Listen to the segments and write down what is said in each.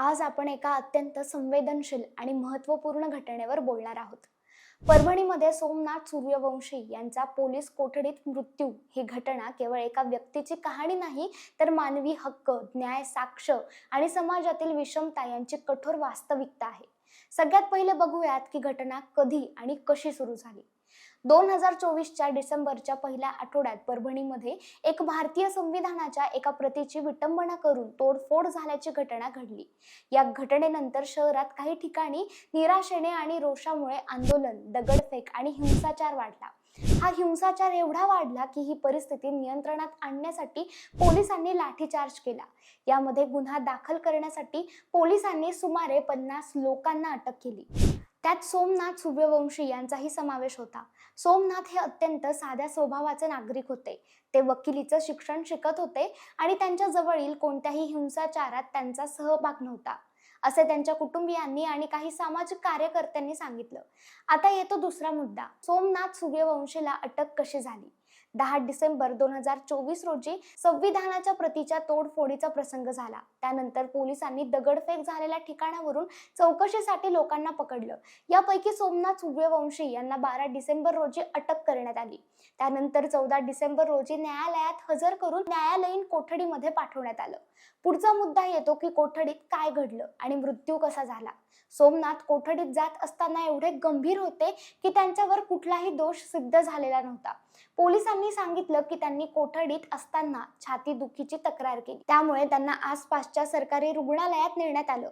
आज आपण एका अत्यंत संवेदनशील आणि महत्त्वपूर्ण घटनेवर बोलणार आहोत. परभणीमध्ये सोमनाथ सूर्यवंशी यांचा पोलीस कोठडीत मृत्यू. ही घटना केवळ एका व्यक्तीची कहाणी नाही तर मानवी हक्क न्याय साक्ष आणि समाजातील विषमता यांची कठोर वास्तविकता आहे. सगळ्यात पहिले बघूयात की घटना कधी आणि कशी सुरू झाली. दोन हजार चोवीसच्या डिसेंबरच्या पहिल्या आठवड्यात परभणीमध्ये एक भारतीय संविधानाच्या एका प्रतीची विटंबना करून तोडफोड झाल्याची घटना घडली. या घटनेनंतर शहरात काही ठिकाणी निराशेने आणि रोषामुळे आंदोलन दगडफेक आणि हिंसाचार वाढला. हा हिंसाचार एवढा वाढला की ही परिस्थिती नियंत्रणात आणण्यासाठी पोलिसांनी लाठीचार्ज केला. यामध्ये गुन्हा दाखल करण्यासाठी पोलिसांनी सुमारे पन्नास लोकांना अटक केली. त्यात सोमनाथ सूर्यवंशी यांचाही समावेश होता. सोमनाथ हे अत्यंत साध्या स्वभावाचे नागरिक होते. ते वकिलीचं शिक्षण शिकत होते आणि त्यांच्या जवळील कोणत्याही हिंसाचारात त्यांचा सहभाग नव्हता. असे त्यांच्या कुटुंबियांनी आणि काही सामाजिक कार्यकर्त्यांनी सांगितलं. आता येतो दुसरा मुद्दा. सोमनाथ सूर्यवंशीला अटक कशी झाली? दहा डिसेंबर दोन हजार चोवीस रोजी संविधानाच्या प्रतीच्या तोडफोडीचा प्रसंग झाला. त्यानंतर पोलिसांनी दगडफेक झालेल्या ठिकाणावरून चौकशीसाठी लोकांना पकडलं. यापैकी सोमनाथ सूर्यवंशी यांना बारा डिसेंबर रोजी अटक करण्यात आली. त्यानंतर चौदा डिसेंबर रोजी न्यायालयात हजर करून न्यायालयीन कोठडीमध्ये पाठवण्यात आलं. पुढचा मुद्दा येतो की कोठडीत काय घडलं आणि मृत्यू कसा झाला. सोमनाथ कोठडीत जात असताना एवढे गंभीर होते की त्यांच्यावर कुठलाही दोष सिद्ध झालेला नव्हता. पोलिसांनी सांगितलं की त्यांनी कोठडीत असताना छाती दुखीची तक्रार केली. त्यामुळे त्यांना आसपासच्या सरकारी रुग्णालयात नेण्यात आलं.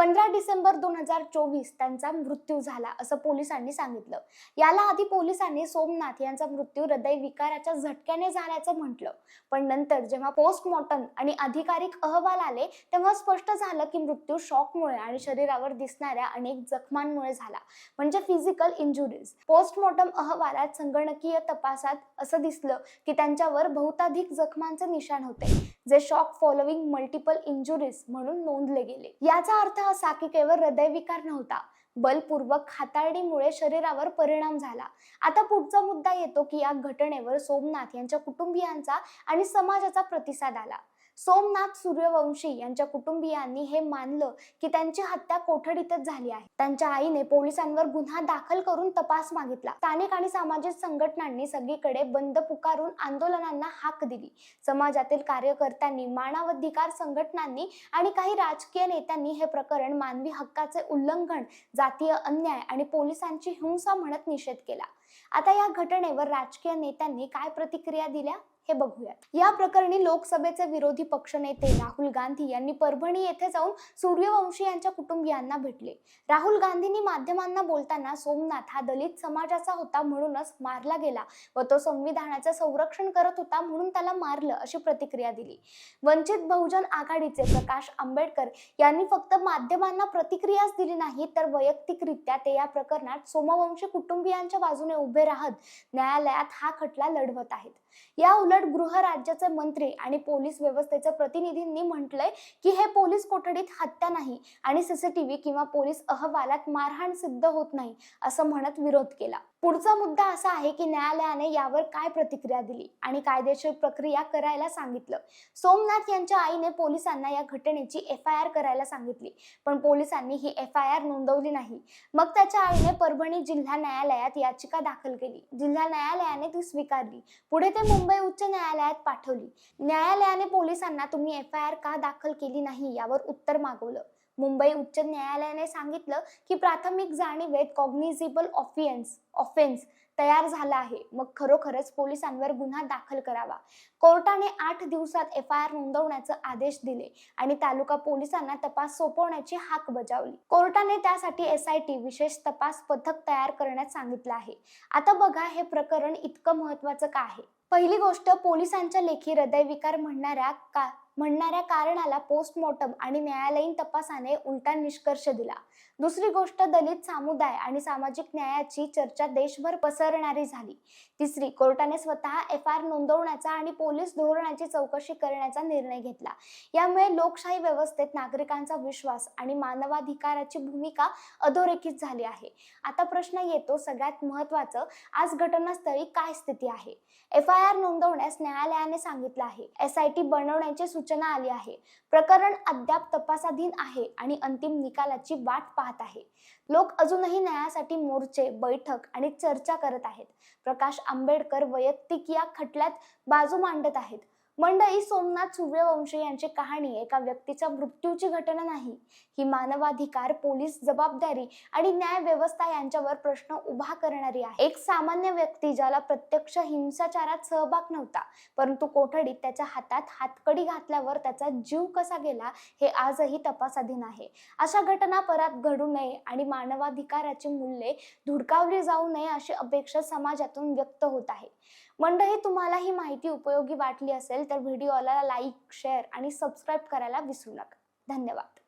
पंधरा डिसेंबर दोन हजार चोवीस त्यांचा मृत्यू झाला असं पोलिसांनी सांगितलं. याला आधी पोलिसांनी सोमनाथ यांचा मृत्यू हृदयविकाराच्या झटक्याने झाल्याचं म्हटलं. पण नंतर जेव्हा पोस्टमॉर्टम आणि अधिकारिक अहवाल आले तेव्हा स्पष्ट झालं की मृत्यू शॉकमुळे आणि शरीरावर दिसणाऱ्या अनेक जखमांमुळे झाला म्हणजे फिजिकल इंजुरीज पोस्टमॉर्टम अहवालात संगणकीय तपासात असं दिसलं की त्यांच्यावर बहुताधिक जखमांचे निशाण होते. जे शॉक फॉलोविंग मल्टिपल इंजुरीज म्हणून नोंदले गेले. याचा अर्थ असा की केवळ हृदयविकार नव्हता बलपूर्वक हाताळणीमुळे शरीरावर परिणाम झाला. आता पुढचा मुद्दा येतो की या घटनेवर सोमनाथ यांच्या कुटुंबियांचा आणि समाजाचा प्रतिसाद आला. सोमनाथ सूर्यवंशी यांच्या कुटुंबियांनी हे मानलं की त्यांची हत्या कोठडीतच झाली आहे. त्यांच्या आईने पोलिसांवर गुन्हा दाखल करून तपास मागितला. स्थानिक आणि सामाजिक संघटनांनी सगळीकडे बंद पुकारून आंदोलनांना हाक दिली. समाजातील कार्यकर्त्यांनी मानवाधिकार संघटनांनी आणि काही राजकीय नेत्यांनी हे प्रकरण मानवी हक्काचे उल्लंघन जातीय अन्याय आणि पोलिसांची हिंसा म्हणत निषेध केला. आता या घटनेवर राजकीय नेत्यांनी काय प्रतिक्रिया दिल्या हे बघूयात. या प्रकरणी लोकसभेचे विरोधी पक्षनेते राहुल गांधी यांनी परभणी येथे जाऊन सूर्यवंशी यांच्या कुटुंबियांना भेटले. राहुल गांधींनी माध्यमांना बोलताना सोमनाथ हा दलित समाजाचा होता म्हणूनच मारला गेला व तो संविधानाचे संरक्षण करत होता म्हणून त्याला मारलं अशी प्रतिक्रिया दिली. वंचित बहुजन आघाडीचे प्रकाश आंबेडकर यांनी फक्त माध्यमांना प्रतिक्रियाच दिली नाही तर वैयक्तिकरित्या ते या प्रकरणात सोमवंशी कुटुंबियांच्या बाजूने उभे राहत न्यायालयात हा खटला लढवत आहेत. या उलट गृह राज्याचे मंत्री आणि पोलीस व्यवस्थेच्या प्रतिनिधींनी म्हटलंय की हे पोलीस कोठडीत हत्या नाही आणि सीसीटीव्ही किंवा पोलीस अहवालात मारहाण सिद्ध होत नाही असं म्हणत विरोध केला. पुढचा मुद्दा असा आहे की न्यायालयाने यावर काय प्रतिक्रिया दिली आणि कायदेशीर प्रक्रिया करायला सांगितलं. सोमनाथ यांच्या आईने पोलिसांना या घटनेची एफ आय आर करायला सांगितली पण पोलिसांनी ही एफ आय आर नोंदवली नाही. मग त्याच्या आईने परभणी जिल्हा न्यायालयात याचिका दाखल केली. जिल्हा न्यायालयाने ती स्वीकारली. पुढे ते मुंबई उच्च न्यायालयात पाठवली. न्यायालयाने पोलिसांना तुम्ही एफ आय आर का दाखल केली नाही यावर उत्तर मागवलं. मुंबई उच्च न्यायालयाने सांगितलं की प्राथमिक जाणीवेत कॉग्निझिबल ऑफियन्स ऑफेन्स तयार झाला आहे. मग खरोखरच पोलिसांवर गुन्हा दाखल करावा. कोर्टाने आठ दिवसात एफ आय आर नोंदवण्याचे आदेश दिले आणि तालुका पोलिसांना तपास सोपवण्याची हाक बजावली. कोर्टाने त्यासाठी एस आय टी विशेष तपास पथक तयार करण्यास सांगितलं आहे. आता बघा हे प्रकरण इतकं महत्वाचं का आहे? पहिली गोष्ट पोलिसांच्या लेखी हृदयविकार म्हणणाऱ्या का म्हणणाऱ्या कारणाला पोस्टमॉर्टम आणि न्यायालयीन तपासाने उलटा निष्कर्ष दिला. दुसरी गोष्ट दलित समुदाय आणि सामाजिक न्यायाची चर्चा देशभर पसरणारी झाली. तिसरी कोर्टाने स्वतः एफ आर नोंदवण्याचा आणि पोलीस धोरणाची चौकशी करण्याचा निर्णय घेतला. यामुळे लोकशाही व्यवस्थेत नागरिकांचा विश्वास आणि मानवाधिकाराची भूमिका अधोरेखित झाली आहे. आता प्रश्न येतो सगळ्यात महत्वाचं आज घटनास्थळी काय स्थिती आहे? एफ आय आर नोंदवण्यास न्यायालयाने सांगितलं आहे. एस आय टी बनवण्याचे सूचना आली आहे. प्रकरण अद्याप तपासाधीन आहे आणि अंतिम निकालाची वाट पाहत आहे. लोक अजूनही न्यायासाठी मोर्चे बैठक आणि चर्चा करत आहेत. प्रकाश आंबेडकर वैयक्तिक या खटल्यात बाजू मांडत आहेत. मंडळी सोमनाथ सूर्यवंशी यांची कहाणी एका व्यक्तीच्या मृत्यूची घटना नाही. ही मानवाधिकार पोलीस जबाबदारी आणि न्याय व्यवस्था यांच्यावर प्रश्न उभा करणारी आहे. एक सामान्य व्यक्ती ज्याला प्रत्यक्ष हिंसाचारात सहभाग नव्हता परंतु कोठडीत त्याच्या हातात हातकडी घातल्यावर त्याचा जीव कसा गेला हे आजही तपासाधीन आहे. अशा घटना परत घडू नये आणि मानवाधिकाराची मूल्ये धुडकावली जाऊ नये अशी अपेक्षा समाजातून व्यक्त होत आहे. मंडळी तुम्हाला ही माहिती उपयोगी वाटली असेल तर व्हिडिओला लाईक शेअर आणि सबस्क्राईब करायला विसरू नका. धन्यवाद.